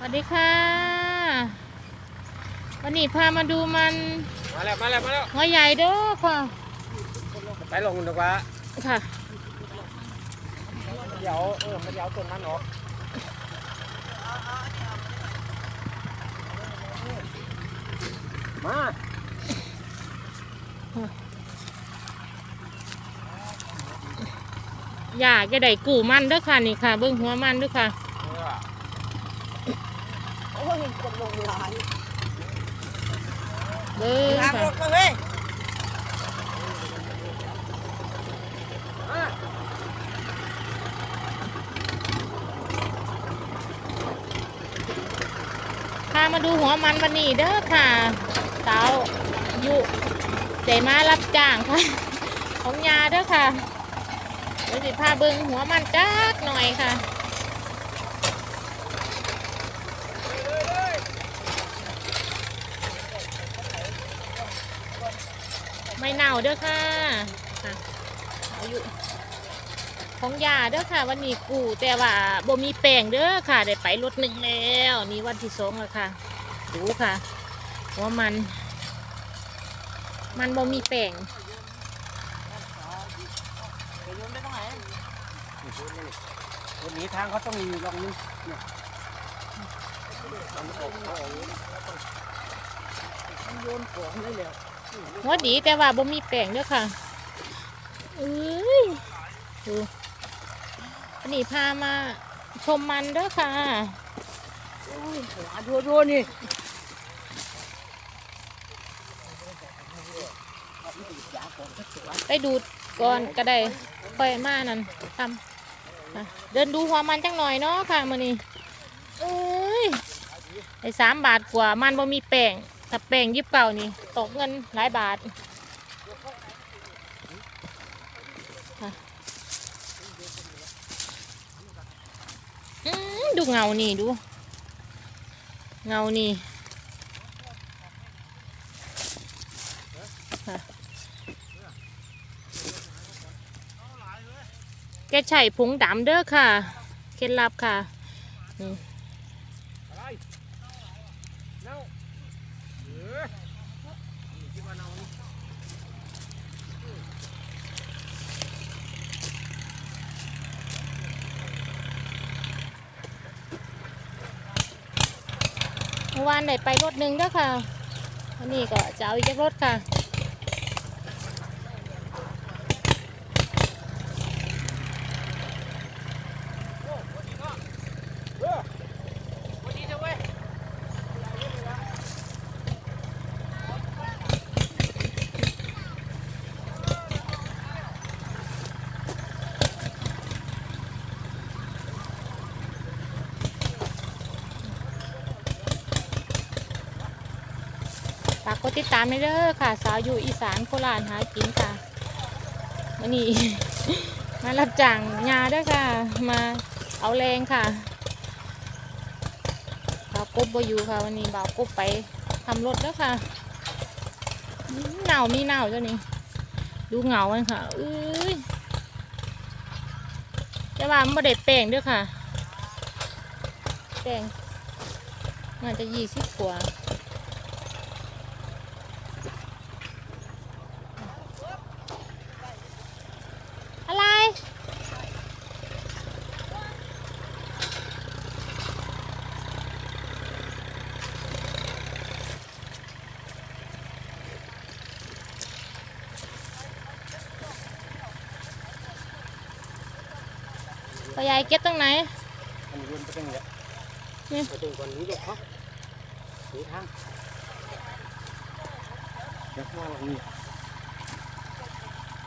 สวัสดีค่ะ วันนี้พามาดูมันมาแล้วมาแล้วมาแล้วหัวใหญ่เด้อค่ะ ไปลงดีกว่าค่ะ เดี๋ยวเออมันเดี๋ยวต้นนั้นออกมาอยากจะได้กู่มันเด้อค่ะนี่ค่ะ เบิ้งหัวมันเด้อค่ะเออ โอ้ยคนลงหลายเบิ้งทางค่ะรถมาเฮ้ยมาพามาดูหัวมันวันนี้เด้อค่ะสาวยุใจมารับจ้างค่ะ ของยาเด้อค่ะเดี๋ยวสิพาเบิงหัวมันจักหน่อยค่ะ ไม่เน่าเด้อค่ะค่ะอายุของยาเด้อค่ะ วันนี้กูแต่ว่าบ่มีแป้งเด้อค่ะ ได้ไปรถหนึ่งแล้ว นี่วันที่สองแล้วค่ะ ดูค่ะหัวมัน มันบ่มีแป้งไปโยนไปตรงไหนวันนี้ทางเขาต้องมีลองนี้เนี่ยมันโยนของได้แล้ว หัวดีแต่ว่าบ่มีแป้งเด้อค่ะเอ้ยดูวันนี้พามาชมมันเด้อค่ะโอ้ยหัวดัวดัวๆนี่ไปดูดก่อนก็ได้ค่อยมานั่นทำค่ะเดินดูหัวมันจังหน่อยเนาะค่ะมื้อนี้เอ้ยไอ้สามบาทกว่ามันบ่มีแป้ง ถ้าแป้งยิบเก่านี่ ตกเงินหลายบาทดูเงานี่ดู เงานี่แกใช้ผงดำเด้อค่ะ เคล็ดลับค่ะ นี่ะ เน่อวาเน่านี่เมื่อวานได้ไปรถหนึ่งด้อค่ะอันนี้ก็จะเอาอีกรถค่ะ เออวันนี้เถอะเว้ย ฝากกดติดตามให้เด้อค่ะ สาวอยู่อีสานโคราชหากินค่ะวันนี้ มารับจ้างยาด้อค่ะ มาเอาแรงค่ะบ่าวกบบอยู่ค่ะ วันนี้บ่าวกบไปทำรถแล้วค่ะเหนามีเหนาเจ้านี่ดูเหงามันค่ะเอ้ยแต่ว่ามันบ่ได้แป้งด้วยค่ะ แป้งน่าจะยี่สิบกว่า อะไร ปยายเก็บตรงไหนอันนี้วนไปตรงนี้แหละนี่ไปตรงก่อนนี้เดี๋ยวเขาดูทางเดี๋ยวมาลงนี้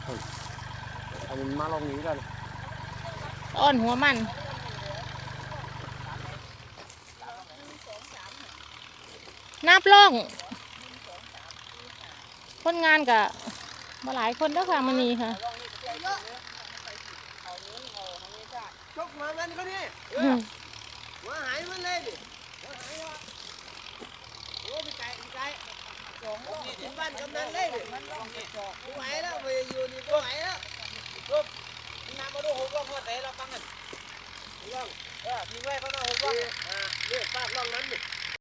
เอาอันนี้มาลงนี้กันอ้อนหัวมันนับล่อง คนงานกับมาหลายคนเด้อค่ะมันนี้ค่ะ ชกมามันเขานี่อืมหัวหายมันเลยดิหัวหายว่ะโอ้ไปไกลไปไกลสองนี่ถึงบ้านกำนันเลยดิมันลองไปจอกไม่ไหวแล้วไปอยู่นี่ไม่ไหวแล้วปุ๊บน้ำมาดูหกรอบเมื่อไหร่เราฟังกันหกรอบเออทิ้งไว้เขาหน่อยหกรอบอ่าเนี่ยฝากลองนั้นนี่